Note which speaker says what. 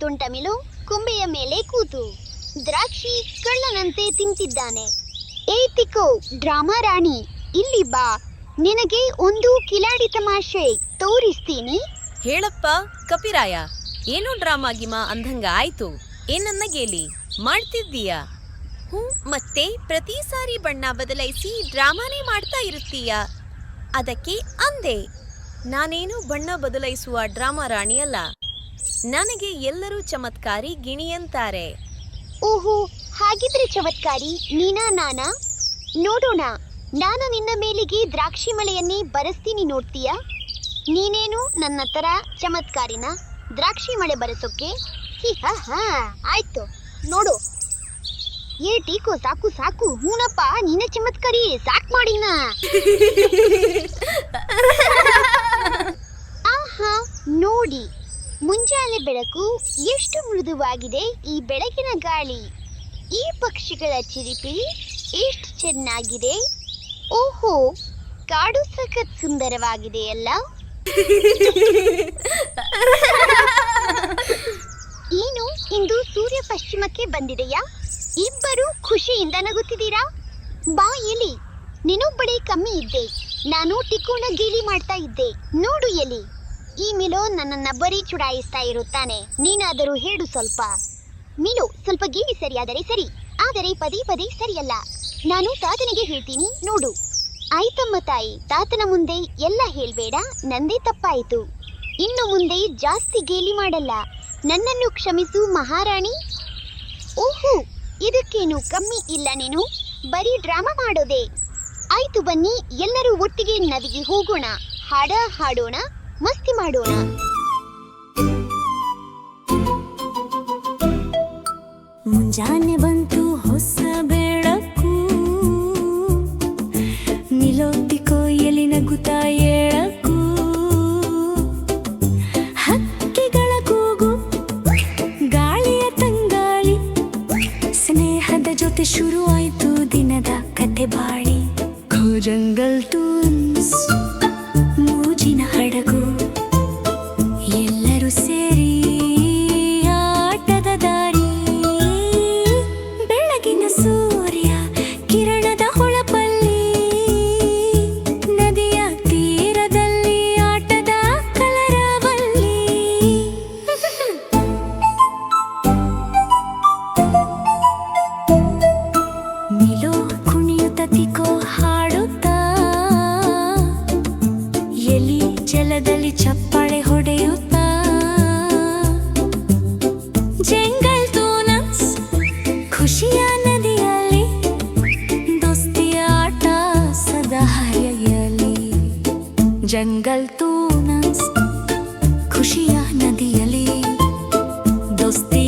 Speaker 1: ಪುಟ್ಟ ಮಿಲು ಕೊಂಬೆಯ ಮೇಲೆ ಕೂತು ದ್ರಾಕ್ಷಿ ಕಳ್ಳನಂತೆ ತಿಂತಿದ್ದಾನೆ. ಏ ತಿಕೋ ಡ್ರಾಮಾ ರಾಣಿ, ಇಲ್ಲಿ ಬಾ. ನಿನಗೆ ಒಂದು ಕಿಲಾಡಿ ತಮಾಷೆ ತೋರಿಸ್ತೀನಿ.
Speaker 2: ಹೇಳಪ್ಪ, ಕಪಿರಾಯ. ಏನು ಡ್ರಾಮಾ ಗಿಮಾ ಅಂದಂಗ ಆಯ್ತು. ಏನನ್ನ ಗೇಲಿ ಮಾಡ್ತಿದ್ದೀಯಾ? ಹ್ಞೂ ಮತ್ತೆ ಪ್ರತಿ ಸಾರಿ ಬಣ್ಣ ಬದಲಾಯಿಸಿ ಡ್ರಾಮಾನೇ ಮಾಡ್ತಾ ಇರುತ್ತೀಯ? ಅದಕ್ಕೆ ಅಂದೆ. ನಾನೇನು ಬಣ್ಣ ಬದಲಾಯಿಸುವ ಡ್ರಾಮಾ ರಾಣಿ ಅಲ್ಲ ನನಗೆ ಎಲ್ಲರೂ ಚಮತ್ಕಾರಿ ಗಿಣಿ ಅಂತಾರೆ
Speaker 1: ಓಹೋ ಹಾಗಿದ್ರೆ ಚಮತ್ಕಾರಿ ನೀನಾ ನಾನಾ? ನೋಡೋಣ ನಾನು ನಿನ್ನ ಮೇಲಿಗೆ ದ್ರಾಕ್ಷಿ ಮಳೆಯನ್ನೇ ಬರೆಸ್ತೀನಿ ನೋಡ್ತೀಯಾ? ನೀನೇನು ನನ್ನ ತರ ಚಮತ್ಕಾರಿನ ದ್ರಾಕ್ಷಿ ಮಳೆ ಬರೆಸೋಕೆ? ಹಿ ಹಾ ಹಾ ಆಯ್ತು ನೋಡು. ಏ ಟೀಕೋ ಸಾಕು ಸಾಕು ಹೂನಪ್ಪ ನೀನ ಚಮತ್ಕಾರಿ ಸಾಕ್ ಮಾಡಿನ ಆಹಾ ನೋಡಿ ಮುಂಜಾನೆ ಬೆಳಕು ಎಷ್ಟು ಮೃದುವಾಗಿದೆ ಈ ಬೆಳಕಿನ ಗಾಳಿ. ಈ ಪಕ್ಷಿಗಳ ಚಿರಿಪಿರಿ ಎಷ್ಟು ಚೆನ್ನಾಗಿದೆ. ಓಹೋ, ಕಾಡು ಸಖತ್ ಸುಂದರವಾಗಿದೆಯಲ್ಲ ಏನು ಇಂದು ಸೂರ್ಯ ಪಶ್ಚಿಮಕ್ಕೆ ಬಂದಿದೆಯಾ? ಇಬ್ಬರು ಖುಷಿಯಿಂದ ನಗುತ್ತಿದ್ದೀರಾ? ಬಾ ಎಲಿ, ನಿನ್ನೊಬ್ಬಳೇ ಕಮ್ಮಿ ಇದ್ದೆ. ನಾನು ಟಿಕೋಣ ಗೇಲಿ ಮಾಡ್ತಾ ಇದ್ದೆ. ನೋಡು ಎಲಿ. ಈ ಮಿಲೋ ನನ್ನನ್ನ ಬರೀ ಚುಡಾಯಿಸ್ತಾ ಇರುತ್ತಾನೆ. ನೀನಾದರೂ ಹೇಳು ಸ್ವಲ್ಪ. ಮಿಲೋ, ಸ್ವಲ್ಪ ಗೇಲಿ ಸರಿಯಾದರೆ ಸರಿ, ಆದರೆ ಪದೇ ಪದೇ ಸರಿಯಲ್ಲ. ನಾನು ತಾತನಿಗೆ ಹೇಳ್ತೀನಿ, ನೋಡು. ಆಯ್ತಮ್ಮ ತಾಯಿ, ತಾತನ ಮುಂದೆ ಎಲ್ಲ ಹೇಳ್ಬೇಡ, ನಂದೇ ತಪ್ಪಾಯಿತು. ಇನ್ನು ಮುಂದೆ ಜಾಸ್ತಿ ಗೇಲಿ ಮಾಡಲ್ಲ. ನನ್ನನ್ನು ಕ್ಷಮಿಸು, ಮಹಾರಾಣಿ. ಓಹೋ, ಇದಕ್ಕೇನು ಕಮ್ಮಿ ಇಲ್ಲ ನೀನು? ಬರೀ ಡ್ರಾಮಾ ಮಾಡೋದೆ. ಆಯ್ತು ಬನ್ನಿ, ಎಲ್ಲರೂ ಒಟ್ಟಿಗೆ ನದಿಗೆ ಹೋಗೋಣ. ಹಾಡ ಹಾಡೋಣ. ಮಸ್ತಿ ಮಾಡೋಣ.
Speaker 3: ಮುಂಜಾನೆ ಬಂತು ಹೊಸ ಬೆಳಕು. ನಿಲೋತಿಕೋ ಎಲಿ ನಗುತ್ತಾ ಏಳಕು ಹಕ್ಕಿಗಳ ಕೂಗು ಗಾಳಿಯ ತಂಗಾಳಿ. ಸ್ನೇಹದ ಜೊತೆ ಶುರು ಆಯ್ತು ದಿನದ ಕತೆ ಬಾಳಿ. ಖೋ ಜಂಗಲ್ ಟೂನ್ಸ್ ಜಂಗಲ್ ತೂನಸ್ ಖುಷಿಯ ನದಿಯಲ್ಲಿ ದೋಸ್ತಿ